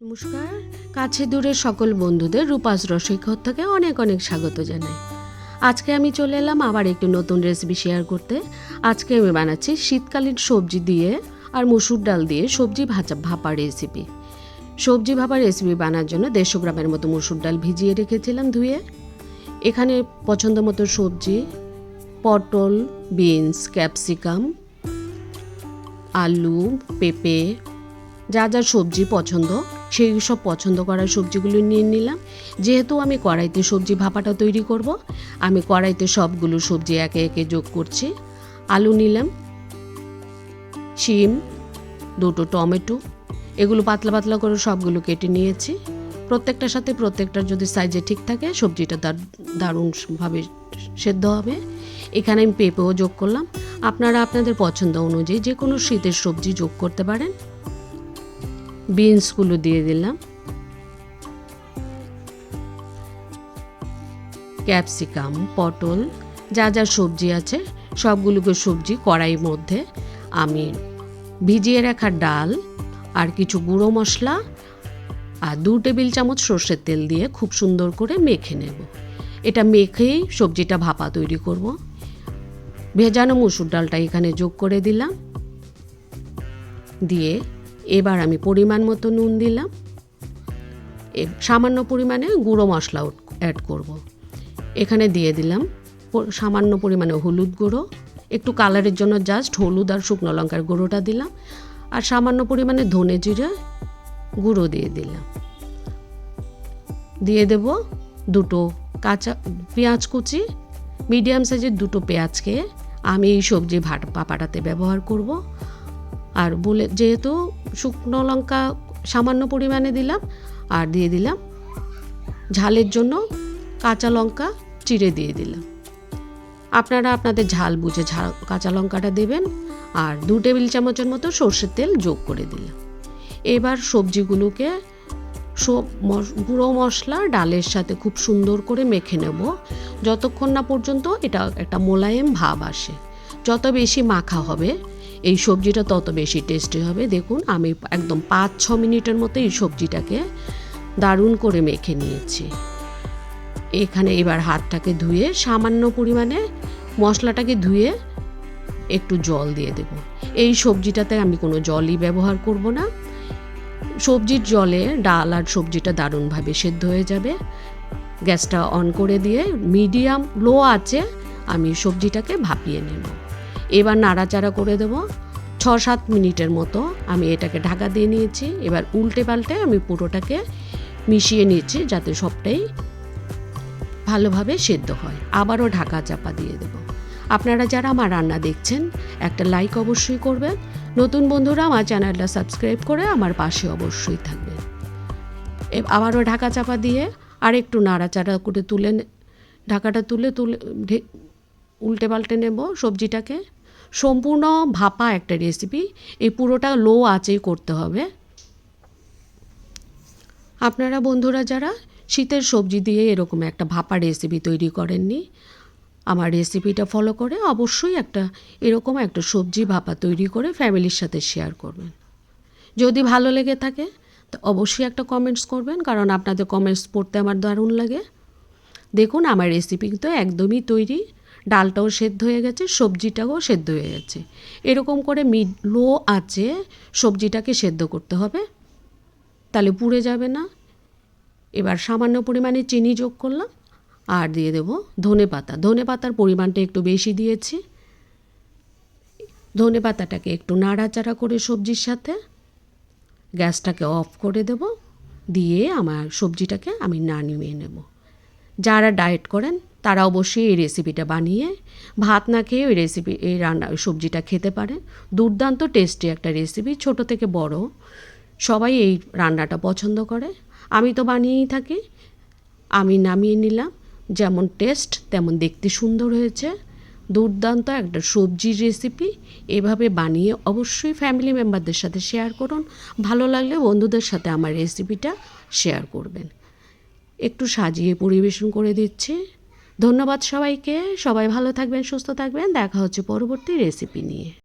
নমস্কার। কাছে দূরের সকল বন্ধুদের রূপাস রসৈকর থেকে অনেক অনেক স্বাগত জানাই। আজকে আমি চলে এলাম আবার একটু নতুন রেসিপি শেয়ার করতে। আজকে আমি বানাচ্ছি শীতকালীন সবজি দিয়ে আর মুসুর ডাল দিয়ে সবজি ভাজা ভাপা রেসিপি সবজি ভাপা রেসিপি বানার জন্য দেড়শো গ্রামের মতো মুসুর ডাল ভিজিয়ে রেখেছিলাম ধুয়ে। এখানে পছন্দ মতো সবজি, পটল বিনস ক্যাপসিকাম আলু, পেঁপে, যা যা সবজি পছন্দ সেই সব পছন্দ করা সবজিগুলো নিয়ে নিলাম। যেহেতু আমি কড়াইতে সবজি ভাপাটা তৈরি করব, আমি কড়াইতে সবগুলো সবজি একে একে যোগ করছি। আলু নিলাম, শিম, দুটো টমেটো, এগুলো পাতলা পাতলা করে সবগুলো কেটে নিয়েছি। প্রত্যেকটার সাথে প্রত্যেকটার যদি সাইজে ঠিক থাকে, সবজিটা দার- দারুণভাবে সেদ্ধ হবে। এখানে আমি পেঁপেও যোগ করলাম। আপনারা আপনাদের পছন্দ অনুযায়ী যে কোনো শীতের সবজি যোগ করতে পারেন। বিনসগুলো দিয়ে দিলাম। ক্যাপসিকাম, পটল, যা যা সবজি আছে, সবগুলোকে সবজি কড়াইয়ের মধ্যে আমি ভিজিয়ে রাখা ডাল আর কিছু গুঁড়ো মশলা আর দু টেবিল চামচ সর্ষের তেল দিয়ে খুব সুন্দর করে মেখে নেব। এটা মেখেই সবজিটা ভাপা তৈরি করব। ভেজানো মুসুর ডালটা এখানে যোগ করে দিলাম। দিয়ে এবার আমি পরিমাণ মতো নুন দিলাম। সামান্য পরিমাণে গুঁড়ো মশলা অ্যাড করব। এখানে দিয়ে দিলাম সামান্য পরিমাণে হলুদ গুঁড়ো। একটু কালারের জন্য জাস্ট হলুদ আর শুকনো লঙ্কার গুঁড়োটা দিলাম। আর সামান্য পরিমাণে ধনে জিরে গুঁড়ো দিয়ে দিলাম। দিয়ে দেব দুটো কাঁচা পেঁয়াজ কুচি। মিডিয়াম সাইজের দুটো পেঁয়াজকে আমি এই সবজি ভাট পাপাটাতে ব্যবহার করব। আর বলে, যেহেতু শুকনো লঙ্কা সামান্য পরিমাণে দিলাম আর দিয়ে দিলাম ঝালের জন্য কাঁচা লঙ্কা চিড়ে দিয়ে দিলাম। আপনারা আপনাদের ঝাল বুঝে ঝাল কাঁচা লঙ্কাটা দেবেন আর দু টেবিল চামচের মতো সর্ষের তেল যোগ করে দিলাম। এবার সবজিগুলোকে সব গুঁড়ো মশলা ডালের সাথে খুব সুন্দর করে মেখে নেব। যতক্ষণ না পর্যন্ত এটা একটা মোলায়েম ভাব আসে। যত বেশি মাখা হবে এই সবজিটা তত বেশি টেস্টি হবে। দেখুন, আমি একদম পাঁচ, ছ মিনিটের মতো এই সবজিটাকে দারুণ করে মেখে নিয়েছি। এখানে এবার হাতটাকে ধুয়ে সামান্য পরিমাণে মশলাটাকে ধুয়ে একটু জল দিয়ে দেব। এই সবজিটাতে আমি কোনো জলই ব্যবহার করব না। সবজির জলে ডাল আর সবজিটা দারুণভাবে সেদ্ধ হয়ে যাবে। গ্যাসটা অন করে দিয়ে, মিডিয়াম লো আছে, আমি সবজিটাকে ভাপিয়ে নেব। এবার নাড়াচাড়া করে দেব। ছ সাত মিনিটের মতো আমি এটাকে ঢাকা দিয়ে নিয়েছি। এবার উল্টে পাল্টে আমি পুরোটাকে মিশিয়ে নিয়েছি যাতে সবটাই ভালোভাবে সেদ্ধ হয়। আবারও ঢাকা চাপা দিয়ে দেব। আপনারা যারা আমার রান্না দেখছেন, একটা লাইক অবশ্যই করবেন। নতুন বন্ধুরা আমার চ্যানেলটা সাবস্ক্রাইব করে আমার পাশে অবশ্যই থাকবেন। এ- আবারও ঢাকা চাপা দিয়ে আর একটু নাড়াচাড়া করে তুলে ঢাকাটা তুলে তুলে উল্টে পাল্টে নেব সবজিটাকে। সম্পূর্ণ ভাপা একটা রেসিপি এই পুরোটা লো আঁচেই করতে হবে। আপনারা বন্ধুরা যারা শীতের সবজি দিয়ে এরকম একটা ভাপা রেসিপি তৈরি করেননি, আমার রেসিপিটা ফলো করে অবশ্যই একটা এরকম একটা সবজি ভাপা তৈরি করে ফ্যামিলির সাথে শেয়ার করবেন। যদি ভালো লেগে থাকে, তো অবশ্যই একটা কমেন্টস করবেন, কারণ আপনাদের কমেন্টস পড়তে আমার দারুণ লাগে। দেখুন, আমার রেসিপি কিন্তু একদমই তৈরি। ডালটাও সেদ্ধ হয়ে গেছে, সবজিটাও সেদ্ধ হয়ে গেছে। এরকম করে মিড লো আছে সবজিটাকে সেদ্ধ করতে হবে। তাহলে পুড়ে যাবে না। এবার সামান্য পরিমাণে চিনি যোগ করলাম আর দিয়ে দেব ধনে পাতা। ধনে পাতার পরিমাণটা একটু বেশি দিয়েছি। ধনে পাতাটাকে একটু নাড়াচাড়া করে সবজির সাথে গ্যাসটাকে অফ করে দেব। দিয়ে আমার সবজিটাকে আমি না নামিয়ে নেব। যারা ডায়েট করেন তারা অবশ্যই এই রেসিপিটা বানিয়ে ভাত না খেয়ে ওই রেসিপি এই রান্না সবজিটা খেতে পারেন দুর্দান্ত টেস্টি একটা রেসিপি ছোট থেকে বড়। সবাই এই রান্নাটা পছন্দ করে। আমি তো বানিয়েই থাকি। আমি নামিয়ে নিলাম। যেমন টেস্ট তেমন দেখতে সুন্দর হয়েছে। দুর্দান্ত একটা সবজির রেসিপি এভাবে বানিয়ে অবশ্যই ফ্যামিলি মেম্বারদের সাথে শেয়ার করুন। ভালো লাগলে বন্ধুদের সাথে আমার রেসিপিটা শেয়ার করবেন। একটু সাজিয়ে পরিবেশন করে দিচ্ছি। ধন্যবাদ সবাইকে। সবাই ভালো থাকবেন সুস্থ থাকবেন। দেখা হচ্ছে পরবর্তী রেসিপি নিয়ে।